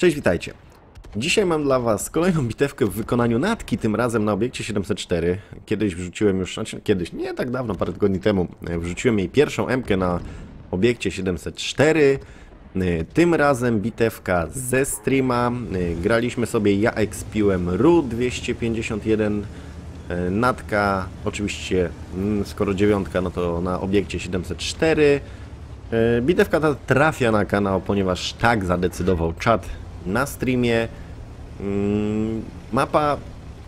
Cześć, witajcie. Dzisiaj mam dla Was kolejną bitewkę w wykonaniu natki, tym razem na obiekcie 704. Kiedyś wrzuciłem już, znaczy kiedyś, nie tak dawno, parę tygodni temu, e, wrzuciłem jej pierwszą M-kę na obiekcie 704. E, Tym razem bitewka ze streama. E, Graliśmy sobie, ja expiłem RU 251. E, Natka, oczywiście, mm, skoro dziewiątka, no to na obiekcie 704. E, Bitewka ta trafia na kanał, ponieważ tak zadecydował czat na streamie. Mm, Mapa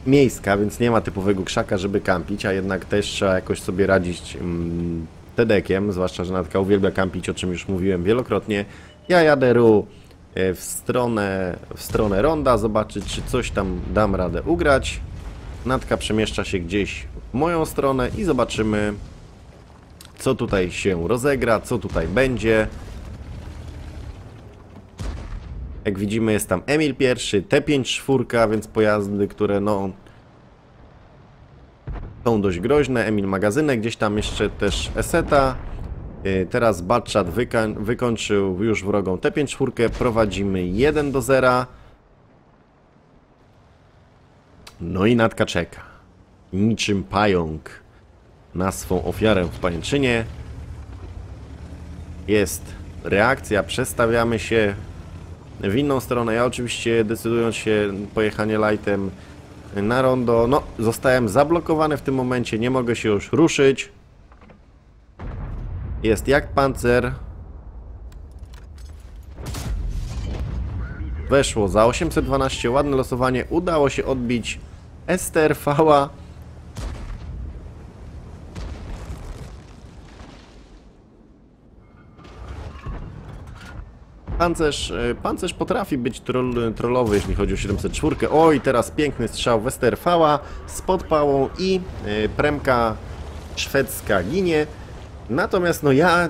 miejska, więc nie ma typowego krzaka, żeby kampić, a jednak też trzeba jakoś sobie radzić mm, tedekiem, zwłaszcza, że Natka uwielbia kampić, o czym już mówiłem wielokrotnie. Ja jadę ru e, w stronę, w stronę ronda, zobaczyć, czy coś tam dam radę ugrać. Natka przemieszcza się gdzieś w moją stronę i zobaczymy, co tutaj się rozegra, co tutaj będzie. Jak widzimy jest tam Emil pierwszy, T5 czwórka, więc pojazdy, które no są dość groźne. Emil magazynek, gdzieś tam jeszcze też Eseta. Yy, Teraz Batchat wykończył już wrogą T5 czwórkę. Prowadzimy 1 do 0. No i Natka czeka. Niczym pająk na swą ofiarę w pajęczynie. Jest reakcja, przestawiamy się w inną stronę. Ja oczywiście decydując się pojechanie lightem na rondo, no zostałem zablokowany w tym momencie, nie mogę się już ruszyć. Jest jak pancer. Weszło za 812, ładne losowanie, udało się odbić STRV-a. Pancerz, e, pancerz potrafi być troll, trollowy, jeśli chodzi o 704. Oj, teraz piękny strzał Westerfała z podpałą i e, premka szwedzka ginie. Natomiast no ja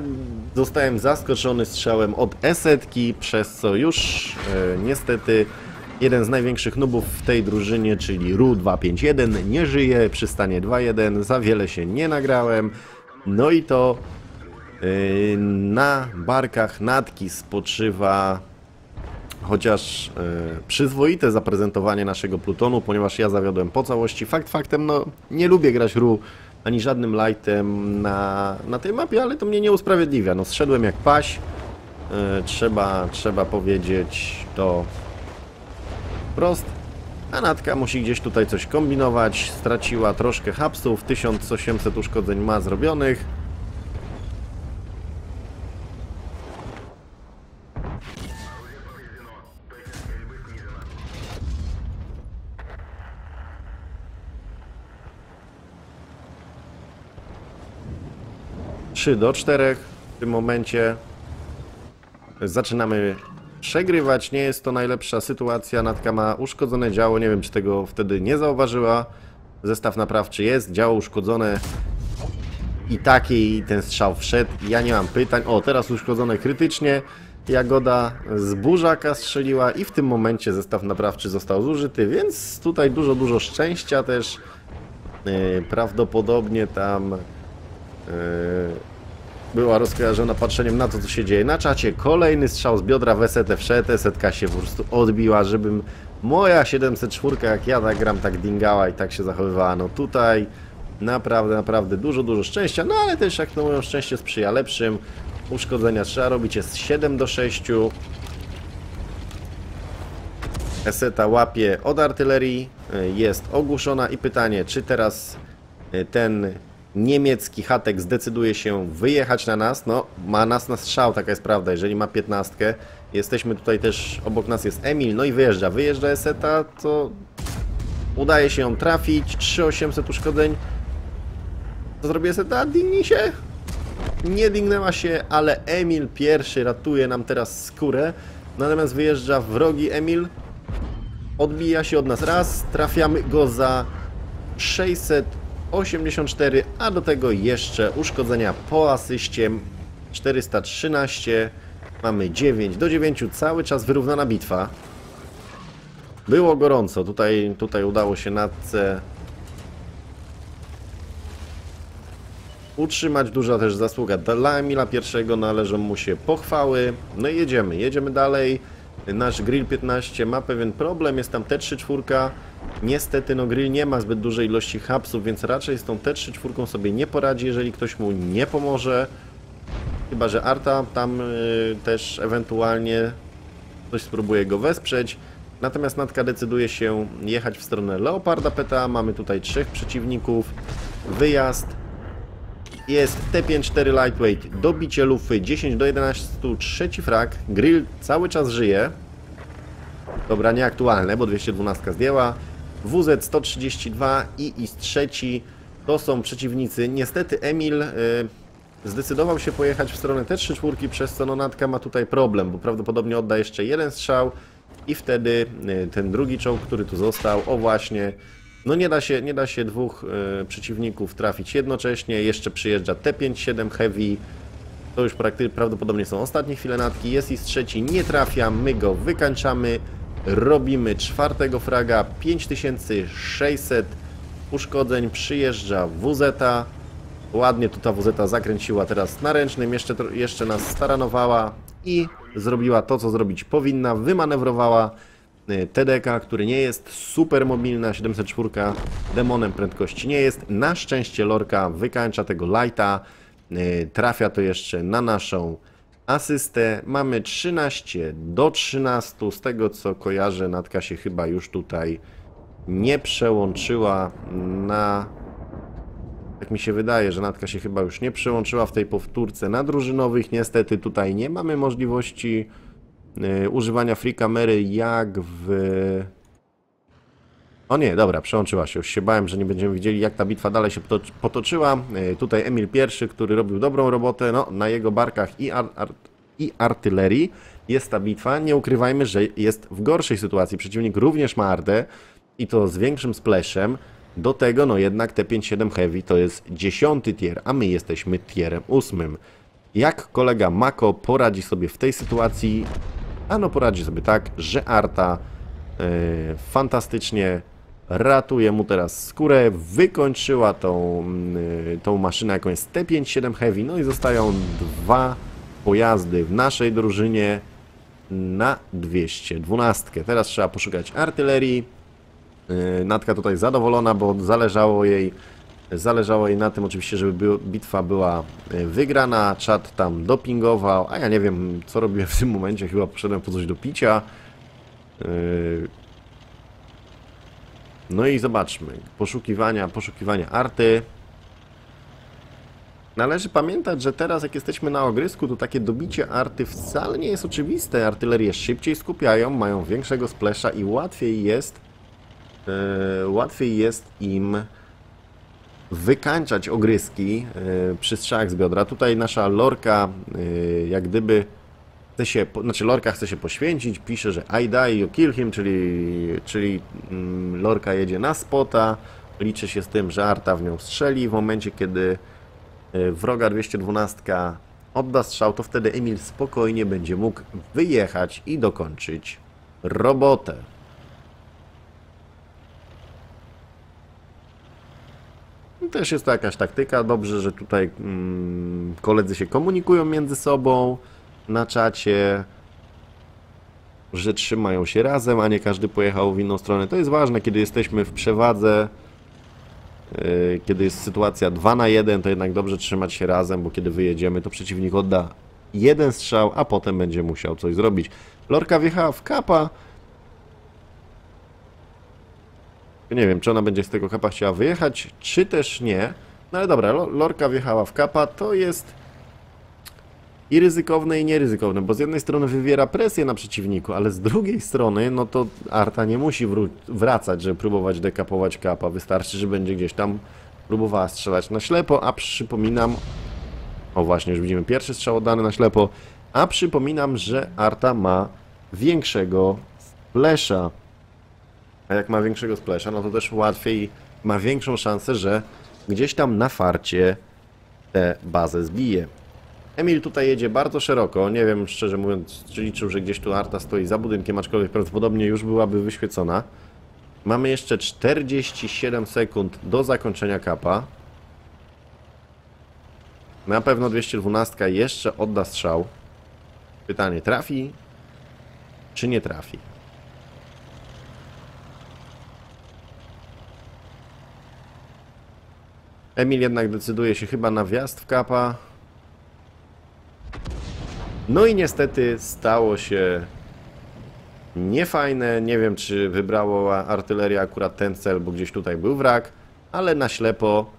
zostałem zaskoczony strzałem od Esetki, przez co już e, niestety jeden z największych nubów w tej drużynie, czyli Ru251 nie żyje, przystanie 2.1, za wiele się nie nagrałem. No i to Na barkach Natki spoczywa chociaż yy, przyzwoite zaprezentowanie naszego plutonu, ponieważ ja zawiodłem po całości. Fakt faktem, no nie lubię grać ru ani żadnym lightem na, na tej mapie, ale to mnie nie usprawiedliwia. No zszedłem jak paś. Yy, trzeba, trzeba powiedzieć to prost. A Natka musi gdzieś tutaj coś kombinować. Straciła troszkę hapsów, 1800 uszkodzeń ma zrobionych. Trzy do czterech w tym momencie. Zaczynamy przegrywać. Nie jest to najlepsza sytuacja. Natka ma uszkodzone działo. Nie wiem, czy tego wtedy nie zauważyła. Zestaw naprawczy jest, działo uszkodzone. I taki ten strzał wszedł. Ja nie mam pytań. O, teraz uszkodzone krytycznie. Jagoda z burzaka strzeliła i w tym momencie zestaw naprawczy został zużyty, więc tutaj dużo, dużo szczęścia też. Yy, prawdopodobnie tam yy, była rozkojarzona patrzeniem na to, co się dzieje na czacie. Kolejny strzał z biodra w esetę wszedł, esetka się po prostu odbiła, żebym moja 704, jak ja tak gram, tak dingała i tak się zachowywała. No tutaj naprawdę, naprawdę dużo, dużo szczęścia, no ale też jak to mówią, szczęście sprzyja lepszym. Uszkodzenia trzeba robić, jest 7 do 6. Eseta łapie od artylerii, jest ogłuszona i pytanie, czy teraz ten niemiecki hatek zdecyduje się wyjechać na nas, no ma nas na strzał, taka jest prawda, jeżeli ma 15, jesteśmy tutaj też, obok nas jest Emil, no i wyjeżdża, wyjeżdża Eseta, to udaje się ją trafić, 3800 uszkodzeń, co zrobi Eseta? Dingnij się? Nie dingnęła się, ale Emil pierwszy ratuje nam teraz skórę, natomiast wyjeżdża wrogi Emil, odbija się od nas raz, trafiamy go za 684, a do tego jeszcze uszkodzenia po asyście 413, mamy 9 do 9, cały czas wyrównana bitwa. Było gorąco, tutaj, tutaj udało się Natce utrzymać, duża też zasługa dla Emila pierwszego, należą mu się pochwały. No i jedziemy, jedziemy dalej. Nasz Grill 15 ma pewien problem, jest tam T3-4. Niestety no Grill nie ma zbyt dużej ilości hapsów, więc raczej z tą T3-4 sobie nie poradzi, jeżeli ktoś mu nie pomoże. Chyba, że Arta tam y, też ewentualnie ktoś spróbuje go wesprzeć. Natomiast Natka decyduje się jechać w stronę Leoparda PTA. Mamy tutaj trzech przeciwników. Wyjazd. Jest T54 Lightweight, dobicie lufy 10 do 11, trzeci frag. Grill cały czas żyje. Dobra, nieaktualne, bo 212 zdjęła. WZ 132 i IS trzeci to są przeciwnicy. Niestety Emil y, zdecydował się pojechać w stronę T34, przez co no, ma tutaj problem, bo prawdopodobnie odda jeszcze jeden strzał i wtedy y, ten drugi czołg, który tu został, o właśnie, no nie da się, nie da się dwóch y, przeciwników trafić jednocześnie, jeszcze przyjeżdża T57 Heavy, to już prakty- prawdopodobnie są ostatnie chwile natki, jest i z trzeci, nie trafia, my go wykańczamy, robimy czwartego fraga, 5600 uszkodzeń, przyjeżdża WZ, ładnie tu ta WZ zakręciła teraz na ręcznym, jeszcze, jeszcze nas staranowała i zrobiła to, co zrobić powinna, wymanewrowała TDK, który nie jest super mobilny, 704 demonem prędkości nie jest. Na szczęście Lorka wykańcza tego lighta, y, trafia to jeszcze na naszą asystę. Mamy 13 do 13, z tego co kojarzę, Natka się chyba już tutaj nie przełączyła na tak mi się wydaje, że Natka się chyba już nie przełączyła w tej powtórce na drużynowych. Niestety tutaj nie mamy możliwości y, używania free kamery jak w... O nie, dobra, przełączyła się. Już się bałem, że nie będziemy widzieli jak ta bitwa dalej się potoc- potoczyła. Y, tutaj Emil pierwszy, który robił dobrą robotę. No, na jego barkach i, ar- ar- i artylerii jest ta bitwa. Nie ukrywajmy, że jest w gorszej sytuacji. Przeciwnik również ma artę i to z większym splashem. Do tego, no jednak T57 Heavy to jest dziesiąty tier, a my jesteśmy tierem ósmym. Jak kolega Mako poradzi sobie w tej sytuacji? Ano poradzi sobie tak, że Arta e, fantastycznie ratuje mu teraz skórę, wykończyła tą, e, tą maszynę, jaką jest T57 Heavy, no i zostają dwa pojazdy w naszej drużynie na 212. Teraz trzeba poszukać artylerii. Yy, Natka tutaj zadowolona, bo zależało jej, zależało jej na tym oczywiście, żeby by, bitwa była yy, wygrana. Czat tam dopingował, a ja nie wiem co robiłem w tym momencie, chyba poszedłem po coś do picia. Yy, No i zobaczmy, poszukiwania, poszukiwania arty. Należy pamiętać, że teraz jak jesteśmy na ogrysku, to takie dobicie arty wcale nie jest oczywiste. Artylerię szybciej skupiają, mają większego splesza i łatwiej jest e, łatwiej jest im wykańczać ogryski e, przy strzałach z biodra. Tutaj nasza lorka e, jak gdyby chce się, znaczy lorka chce się poświęcić, pisze, że I die, you kill him, czyli, czyli mm, lorka jedzie na spota, liczy się z tym, że Arta w nią strzeli. W momencie, kiedy e, wroga 212 odda strzał, to wtedy Emil spokojnie będzie mógł wyjechać i dokończyć robotę. Też jest to jakaś taktyka. Dobrze, że tutaj mm, koledzy się komunikują między sobą na czacie, że trzymają się razem, a nie każdy pojechał w inną stronę. To jest ważne, kiedy jesteśmy w przewadze, yy, kiedy jest sytuacja 2 na 1, to jednak dobrze trzymać się razem, bo kiedy wyjedziemy, to przeciwnik odda jeden strzał, a potem będzie musiał coś zrobić. Lorka wjechała w kapa. Nie wiem, czy ona będzie z tego kapa chciała wyjechać, czy też nie. No ale dobra, Lo- Lorka wjechała w kapa, to jest i ryzykowne, i nieryzykowne, bo z jednej strony wywiera presję na przeciwniku, ale z drugiej strony, no to Arta nie musi wracać, żeby próbować dekapować kapa. Wystarczy, że będzie gdzieś tam próbowała strzelać na ślepo, a przypominam, o właśnie, już widzimy pierwszy strzał oddany na ślepo, a przypominam, że Arta ma większego splesha. A jak ma większego splasha, no to też łatwiej ma większą szansę, że gdzieś tam na farcie tę bazę zbije. Emil tutaj jedzie bardzo szeroko. Nie wiem, szczerze mówiąc, czy liczył, że gdzieś tu Arta stoi za budynkiem, aczkolwiek prawdopodobnie już byłaby wyświecona. Mamy jeszcze 47 sekund do zakończenia kapa. Na pewno 212 jeszcze odda strzał. Pytanie, trafi? czy nie trafi. Emil jednak decyduje się chyba na wjazd w kapa. No i niestety stało się niefajne. Nie wiem, czy wybrało artyleria akurat ten cel, bo gdzieś tutaj był wrak, ale na ślepo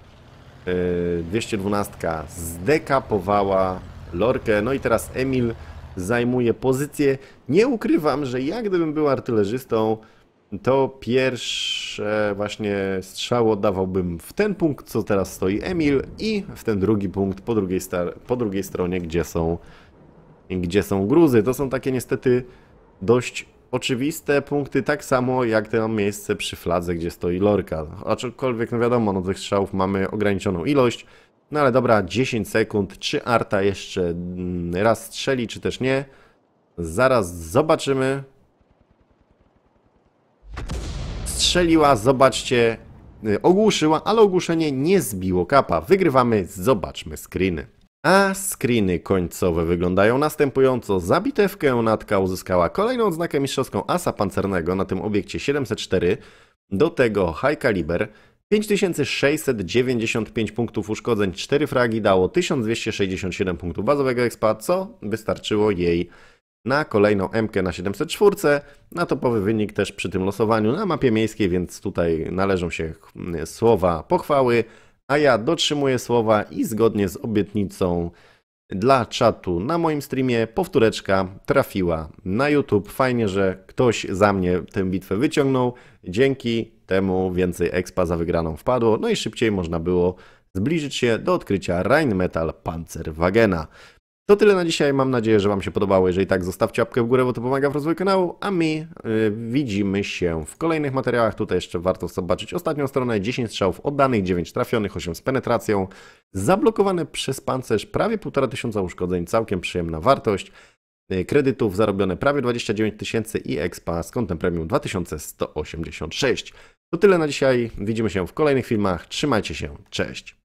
yy, 212 zdekapowała lorkę. No i teraz Emil zajmuje pozycję. Nie ukrywam, że jak gdybym był artylerzystą, to pierwsze właśnie strzał oddawałbym w ten punkt, co teraz stoi Emil i w ten drugi punkt po drugiej, po drugiej stronie, gdzie są, gdzie są gruzy. To są takie niestety dość oczywiste punkty, tak samo jak to miejsce przy fladze, gdzie stoi lorka. Aczkolwiek, no wiadomo, no tych strzałów mamy ograniczoną ilość, no ale dobra, 10 sekund, czy Arta jeszcze mm, raz strzeli, czy też nie. Zaraz zobaczymy. Strzeliła, zobaczcie, y, ogłuszyła, ale ogłuszenie nie zbiło kapa. Wygrywamy, zobaczmy screeny. A screeny końcowe wyglądają następująco. Za bitewkę Natka uzyskała kolejną odznakę mistrzowską asa pancernego na tym obiekcie 704. Do tego high caliber. 5695 punktów uszkodzeń, 4 fragi dało 1267 punktów bazowego expa, co wystarczyło jej na kolejną MK na 704. Na topowy wynik też przy tym losowaniu na mapie miejskiej, więc tutaj należą się słowa pochwały, a ja dotrzymuję słowa i zgodnie z obietnicą dla czatu na moim streamie powtóreczka trafiła na YouTube. Fajnie, że ktoś za mnie tę bitwę wyciągnął. Dzięki temu więcej expa za wygraną wpadło, no i szybciej można było zbliżyć się do odkrycia Rheinmetall Panzerwagena. To tyle na dzisiaj. Mam nadzieję, że Wam się podobało. Jeżeli tak, zostawcie łapkę w górę, bo to pomaga w rozwoju kanału. A my yy, widzimy się w kolejnych materiałach. Tutaj jeszcze warto zobaczyć ostatnią stronę. 10 strzałów oddanych, 9 trafionych, 8 z penetracją. Zablokowane przez pancerz prawie 1,5 tysiąca uszkodzeń. Całkiem przyjemna wartość. Yy, kredytów zarobione prawie 29 tysięcy i expa z kontem premium 2186. To tyle na dzisiaj. Widzimy się w kolejnych filmach. Trzymajcie się. Cześć.